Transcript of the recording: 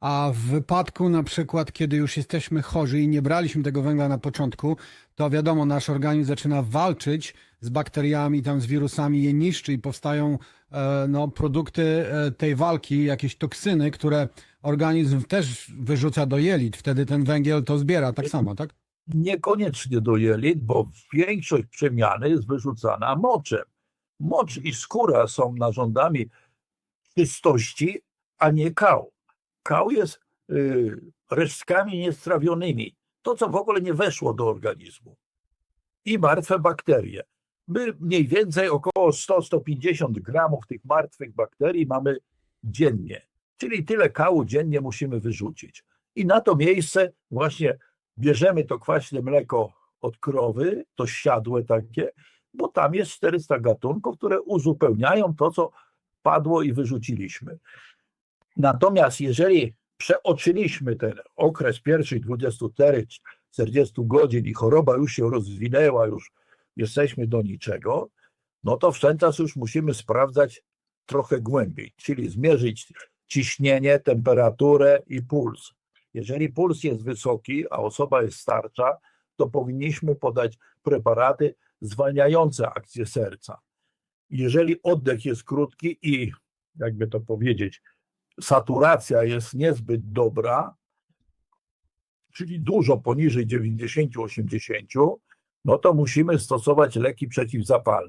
a w wypadku na przykład, kiedy już jesteśmy chorzy i nie braliśmy tego węgla na początku, to wiadomo, nasz organizm zaczyna walczyć z bakteriami, tam z wirusami, je niszczy i powstają e, no, produkty e, tej walki, jakieś toksyny, które organizm też wyrzuca do jelit. Wtedy ten węgiel to zbiera tak samo, tak? Niekoniecznie do jelit, bo większość przemiany jest wyrzucana moczem. Mocz i skóra są narządami czystości, a nie kał. Kał jest y, resztkami niestrawionymi. To, co w ogóle nie weszło do organizmu. I martwe bakterie. My mniej więcej około 100-150 gramów tych martwych bakterii mamy dziennie. Czyli tyle kału dziennie musimy wyrzucić. I na to miejsce właśnie bierzemy to kwaśne mleko od krowy, to siadłe takie, bo tam jest 400 gatunków, które uzupełniają to, co padło i wyrzuciliśmy. Natomiast jeżeli przeoczyliśmy ten okres pierwszych 24-40 godzin i choroba już się rozwinęła, już jesteśmy do niczego, no to wtenczas już musimy sprawdzać trochę głębiej, czyli zmierzyć ciśnienie, temperaturę i puls. Jeżeli puls jest wysoki, a osoba jest starsza, to powinniśmy podać preparaty zwalniające akcję serca. Jeżeli oddech jest krótki i, jakby to powiedzieć, saturacja jest niezbyt dobra, czyli dużo poniżej 90-80, no to musimy stosować leki przeciwzapalne.